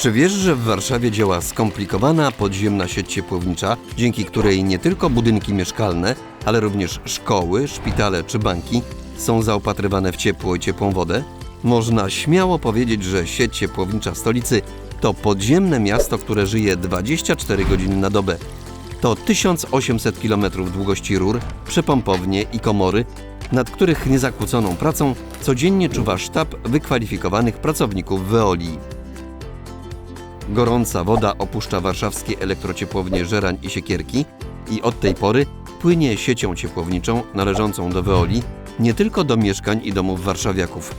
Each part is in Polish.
Czy wiesz, że w Warszawie działa skomplikowana podziemna sieć ciepłownicza, dzięki której nie tylko budynki mieszkalne, ale również szkoły, szpitale czy banki są zaopatrywane w ciepło i ciepłą wodę? Można śmiało powiedzieć, że sieć ciepłownicza stolicy to podziemne miasto, które żyje 24 godziny na dobę. To 1800 km długości rur, przepompownie i komory, nad których niezakłóconą pracą codziennie czuwa sztab wykwalifikowanych pracowników Veolii. Gorąca woda opuszcza warszawskie elektrociepłownie Żerań i Siekierki i od tej pory płynie siecią ciepłowniczą należącą do Veoli nie tylko do mieszkań i domów warszawiaków.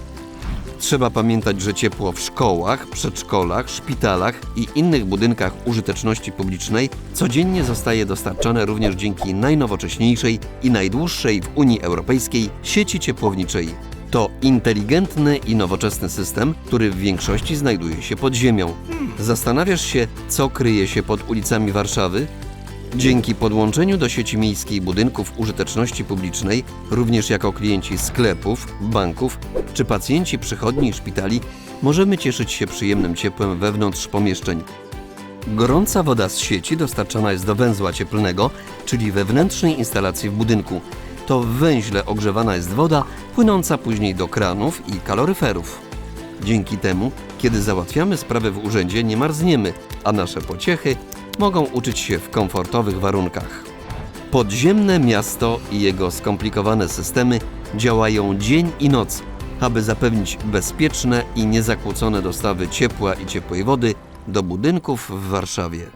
Trzeba pamiętać, że ciepło w szkołach, przedszkolach, szpitalach i innych budynkach użyteczności publicznej codziennie zostaje dostarczane również dzięki najnowocześniejszej i najdłuższej w Unii Europejskiej sieci ciepłowniczej. To inteligentny i nowoczesny system, który w większości znajduje się pod ziemią. Zastanawiasz się, co kryje się pod ulicami Warszawy? Dzięki podłączeniu do sieci miejskiej budynków użyteczności publicznej, również jako klienci sklepów, banków czy pacjenci przychodni i szpitali, możemy cieszyć się przyjemnym ciepłem wewnątrz pomieszczeń. Gorąca woda z sieci dostarczana jest do węzła cieplnego, czyli wewnętrznej instalacji w budynku. To w węźle ogrzewana jest woda, płynąca później do kranów i kaloryferów. Dzięki temu, kiedy załatwiamy sprawę w urzędzie, nie marzniemy, a nasze pociechy mogą uczyć się w komfortowych warunkach. Podziemne miasto i jego skomplikowane systemy działają dzień i noc, aby zapewnić bezpieczne i niezakłócone dostawy ciepła i ciepłej wody do budynków w Warszawie.